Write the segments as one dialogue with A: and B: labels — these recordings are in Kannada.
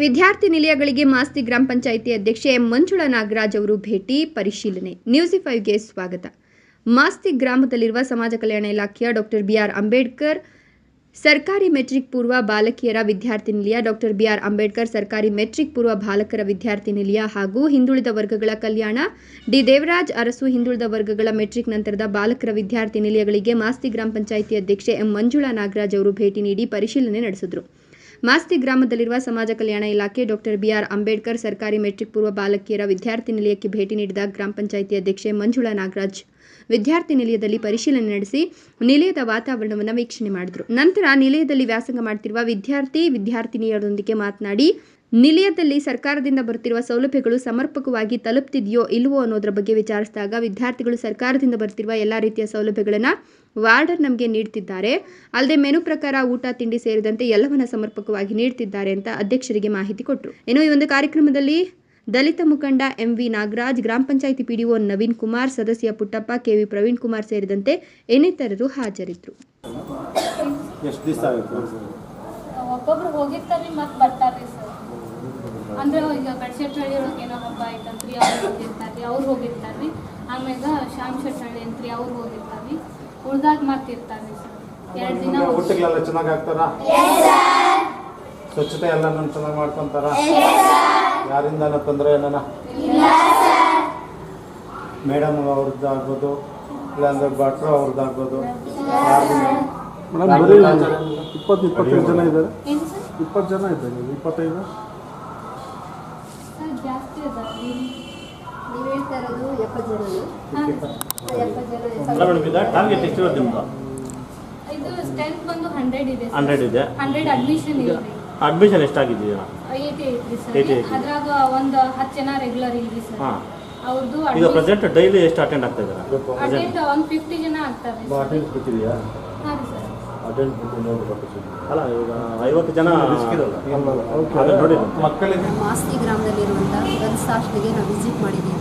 A: ವಿದ್ಯಾರ್ಥಿ ನಿಲಯಗಳಿಗೆ ಮಾಸ್ತಿ ಗ್ರಾಮ ಪಂಚಾಯಿತಿ ಅಧ್ಯಕ್ಷೆ ಮಂಜುಳಾ ನಾಗರಾಜ್ ಅವರು ಭೇಟಿ, ಪರಿಶೀಲನೆ. ನ್ಯೂಸಿ ಫೈವ್ಗೆ ಸ್ವಾಗತ. ಮಾಸ್ತಿ ಗ್ರಾಮದಲ್ಲಿರುವ ಸಮಾಜ ಕಲ್ಯಾಣ ಇಲಾಖೆಯ ಡಾಕ್ಟರ್ ಬಿಆರ್ ಅಂಬೇಡ್ಕರ್, ಸರ್ಕಾರಿ ಮೆಟ್ರಿಕ್ ಪೂರ್ವ ಬಾಲಕಿಯರ ವಿದ್ಯಾರ್ಥಿ ನಿಲಯ, ಡಾಕ್ಟರ್ ಬಿಆರ್ ಅಂಬೇಡ್ಕರ್ ಸರ್ಕಾರಿ ಮೆಟ್ರಿಕ್ ಪೂರ್ವ ಬಾಲಕರ ವಿದ್ಯಾರ್ಥಿ ನಿಲಯ ಹಾಗೂ ಹಿಂದುಳಿದ ವರ್ಗಗಳ ಕಲ್ಯಾಣ, ಡಿ ದೇವರಾಜ್ ಅರಸು ಹಿಂದುಳಿದ ವರ್ಗಗಳ ಮೆಟ್ರಿಕ್ ನಂತರದ ಬಾಲಕರ ವಿದ್ಯಾರ್ಥಿ ನಿಲಯಗಳಿಗೆ ಮಾಸ್ತಿ ಗ್ರಾಮ ಪಂಚಾಯಿತಿ ಅಧ್ಯಕ್ಷೆ ಎಂ ಮಂಜುಳಾ ನಾಗರಾಜ್ ಅವರು ಭೇಟಿ ನೀಡಿ ಪರಿಶೀಲನೆ ನಡೆಸಿದರು. ಮಾಸ್ತಿ ಗ್ರಾಮದಲ್ಲಿರುವ ಸಮಾಜ ಕಲ್ಯಾಣ ಇಲಾಖೆ ಡಾಕ್ಟರ್ ಬಿಆರ್ ಅಂಬೇಡ್ಕರ್ ಸರ್ಕಾರಿ ಮೆಟ್ರಿಕ್ ಪೂರ್ವ ಬಾಲಕಿಯರ ವಿದ್ಯಾರ್ಥಿ ನಿಲಯಕ್ಕೆ ಭೇಟಿ ನೀಡಿದ ಗ್ರಾಮ ಪಂಚಾಯಿತಿ ಅಧ್ಯಕ್ಷೆ ಮಂಜುಳಾ ನಾಗರಾಜ್. ವಿದ್ಯಾರ್ಥಿ ನಿಲಯದಲ್ಲಿ ಪರಿಶೀಲನೆ ನಡೆಸಿ ನಿಲಯದ ವಾತಾವರಣವನ್ನು ವೀಕ್ಷಣೆ ಮಾಡಿದರು. ನಂತರ ನಿಲಯದಲ್ಲಿ ವ್ಯಾಸಂಗ ಮಾಡ್ತಿರುವ ವಿದ್ಯಾರ್ಥಿ, ವಿದ್ಯಾರ್ಥಿನಿಯರೊಂದಿಗೆ ಮಾತನಾಡಿ ನಿಲಯದಲ್ಲಿ ಸರ್ಕಾರದಿಂದ ಬರುತ್ತಿರುವ ಸೌಲಭ್ಯಗಳು ಸಮರ್ಪಕವಾಗಿ ತಲುಪ್ತಿದೆಯೋ ಇಲ್ವೋ ಅನ್ನೋದ್ರ ಬಗ್ಗೆ ವಿಚಾರಿಸಿದಾಗ ವಿದ್ಯಾರ್ಥಿಗಳು ಸರ್ಕಾರದಿಂದ ಬರ್ತಿರುವ ಎಲ್ಲ ರೀತಿಯ ಸೌಲಭ್ಯಗಳನ್ನು ವಾರ್ಡರ್ ನಮಗೆ ನೀಡ್ತಿದ್ದಾರೆ. ಅಲ್ಲದೆ ಮೆನು ಪ್ರಕಾರ ಊಟ ತಿಂಡಿ ಸೇರಿದಂತೆ ಎಲ್ಲವನ್ನ ಸಮರ್ಪಕವಾಗಿ ನೀಡ್ತಿದ್ದಾರೆ ಅಂತ ಅಧ್ಯಕ್ಷರಿಗೆ ಮಾಹಿತಿ ಕೊಟ್ಟರು ಇನ್ನು ಈ ಒಂದು ಕಾರ್ಯಕ್ರಮದಲ್ಲಿ ದಲಿತ ಮುಖಂಡ ಎಂ ವಿ ನಾಗರಾಜ್ ಗ್ರಾಮ ಪಂಚಾಯಿತಿ ಪಿಡಿಒ ನವೀನ್ ಕುಮಾರ್ ಸದಸ್ಯ ಪುಟ್ಟಪ್ಪ ಕೆ ವಿ ಪ್ರವೀಣ್ ಕುಮಾರ್ ಸೇರಿದಂತೆ ಇನ್ನಿತರರು ಹಾಜರಿದ್ದರು
B: ಒಬ್ಬೊಬ್ರು ಹೋಗಿರ್ತಾರೆ ಮತ್ತೆ ಬರ್ತಾರ್ರಿ ಸರ್ ಅಂದ್ರೆ ಈಗ ಗಡ್ಸೆಟ್ಟಹಳ್ಳಿ ಒಳಗೆ ಏನೋ ಹಬ್ಬ ಆಯ್ತಂತ್ರಿ ಅವ್ರು ಹೋಗಿರ್ತಾರ್ರಿ ಅವ್ರು ಹೋಗಿರ್ತಾರ್ರಿ. ಆಮ್ಯಾಗ ಶ್ಯಾಮ್ ಶೆಟ್ಟಳ್ಳಿ ಅಂತ್ರಿ ಅವ್ರು ಹೋಗಿರ್ತಾರ್ರಿ. ಉಳ್ದಾಗ ಮತ್ತಿರ್ತಾರ್ರಿ ಸರ್. ಎರಡು ದಿನ
C: ಊಟಗಳೆಲ್ಲ ಚೆನ್ನಾಗಿ ಆಗ್ತಾರ? ಸ್ವಚ್ಛತೆ ಎಲ್ಲ ಚೆನ್ನಾಗಿ ಮಾಡ್ಕೊಂತಾರ? ಯಾರಿಂದನ ತೊಂದರೆ ಏನಾನ? ಮೇಡಮ್ ಅವ್ರದ್ದು ಆಗ್ಬೋದು ಇಲ್ಲಾಂದ್ರೆ ಭಟ್ರು ಅವ್ರದ್ದು ಆಗ್ಬೋದು.
D: ಇಪ್ಪತ್ತು ಇಪ್ಪತ್ತೈದು ಜನ ಇದ್ದಾರೆ. ಇಪ್ಪತ್ತು ಜನ ಇದ್ದಾರೆ ಇಪ್ಪತ್ತೈದು
B: ಸರ್ ಜಾಸ್ತಿ ಅದಾವ್ರಿ
E: ನೀವು ಹೇಳ್ತಾ ಇರೋದು ಎಪ್ಪತ್ತು ಜನನು
B: ಹಾಂ
E: ಎಪ್ಪತ್ತು ಜನ
F: ಅಲ್ಲ ಮೇಡಮ್ ಈಗ ಟಾರ್ಗೆಟ್ ಎಷ್ಟು ಇರೋದು ನಿಮ್ದು
B: ಇದು ಸ್ಟ್ರೆಂತ್ ಬಂದು ಹಂಡ್ರೆಡ್ ಇದೆ.
F: ಹಂಡ್ರೆಡ್ ಇದೆ
B: ಹಂಡ್ರೆಡ್ ಅಡ್ಮಿಷನ್ ಇದೆ.
F: ಅಡ್ಮಿಷನ್ ಎಷ್ಟಾಗಿದೆಯಾ?
B: ಏಯ್ಟಿ ಐತ್ರಿ ಸರ್.
F: 80
B: ಅದ್ರಾಗ ಒಂದು ಹತ್ತು ಜನ ರೆಗ್ಯುಲರ್ ಇಲ್ರಿ ಸರ್.
F: ಹಾಂ.
B: ಅವ್ರದ್ದು
F: ಈಗ ಪ್ರೆಸೆಂಟ್ ಡೈಲಿ ಎಷ್ಟು ಅಟೆಂಡ್ ಆಗ್ತಾ ಇದ್ದಾರೆ
B: ಅಟೆಂಡ್ ಒಂದು ಫಿಫ್ಟಿ ಜನ ಆಗ್ತಾರೆ
C: ಅಟೆಂಡ್ ಕೊಟ್ಟಿದೆಯಾ
B: ಹಾಂ ಸರ್.
C: ಅಟೆಂಡ್ ಕೊಟ್ಟು ನೋಡ್ಬೇಕು
F: ಅಲ್ಲ ಈಗ ಐವತ್ತು ಜನ ನೋಡಿ
C: ಮಕ್ಕಳಿಗೆ
E: ಮಾಸ್ತಿ ಗ್ರಾಮದಲ್ಲಿರುವಂಥ ಗರ್ಲ್ಸ್ ಹಾಸ್ಟೆಲ್ಗೆ ನಾವು ವಿಸಿಟ್ ಮಾಡಿದ್ದೀವಿ.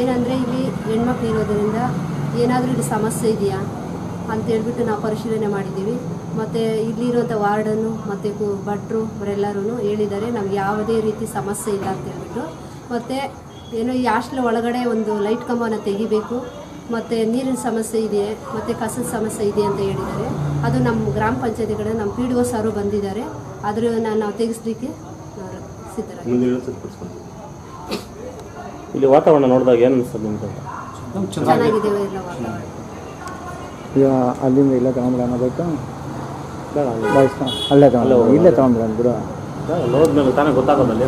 E: ಏನಂದರೆ ಇಲ್ಲಿ ಹೆಣ್ಮಕ್ಳು ಇರೋದರಿಂದ ಏನಾದರೂ ಇಲ್ಲಿ ಸಮಸ್ಯೆ ಇದೆಯಾ ಅಂತ ಹೇಳ್ಬಿಟ್ಟು ನಾವು ಪರಿಶೀಲನೆ ಮಾಡಿದ್ದೀವಿ. ಮತ್ತು ಇಲ್ಲಿರುವಂಥ ವಾರ್ಡನ್ನು, ಮತ್ತು ಕು ಭಟ್ರು ಅವರೆಲ್ಲರೂ ಹೇಳಿದ್ದಾರೆ, ನಮ್ಗೆ ಯಾವುದೇ ರೀತಿ ಸಮಸ್ಯೆ ಇಲ್ಲ ಅಂತ ಹೇಳ್ಬಿಟ್ಟು. ಮತ್ತು ಏನೋ ಈ ಹಾಸ್ಟೆಲ್ ಒಳಗಡೆ ಒಂದು ಲೈಟ್ ಕಂಬನ ತೆಗಿಬೇಕು, ಮತ್ತು ನೀರಿನ ಸಮಸ್ಯೆ ಇದೆ ಮತ್ತು ಕಸದ ಸಮಸ್ಯೆ ಇದೆ ಅಂತ ಹೇಳಿದ್ದಾರೆ. ಅದು ನಮ್ಮ ಗ್ರಾಮ ಪಂಚಾಯತಿ ಕಡೆ ನಮ್ಮ ಪಿ ಡಿ ಒ ಸಾರು ಬಂದಿದ್ದಾರೆ. ಅದ್ರ ನಾವು ತೆಗೆಸ್ಲಿಕ್ಕೆ ಸಿದ್ಧರಾಗಿ
F: ಇಲ್ಲಿ ವಾತಾವರಣ ನೋಡಿದಾಗ ಏನು ಅನಿಸ್ತದೆ ನಿಮ್ಗೆ?
E: ಚೆನ್ನಾಗಿದೆ ಎಲ್ಲ ವಾತಾವರಣ
G: ಈಗ ಅಲ್ಲಿಂದ ಇಲ್ಲೇ ತಗೊಂಡ್ಬಿಡೋಣ ಬೇಕಾ?
F: ಬೇಡ ಅಲ್ಲಿ ತಗೊಂಡ್ಬಿಡೋಣ
G: ಇಲ್ಲೇ ತಗೊಂಡ್ಬಿಡೋಣ ಬಿಡು.
F: ನೋಡಿದ್ಮೇಲೆ ತಾನೇ ಗೊತ್ತಾಗೋದಲ್ಲ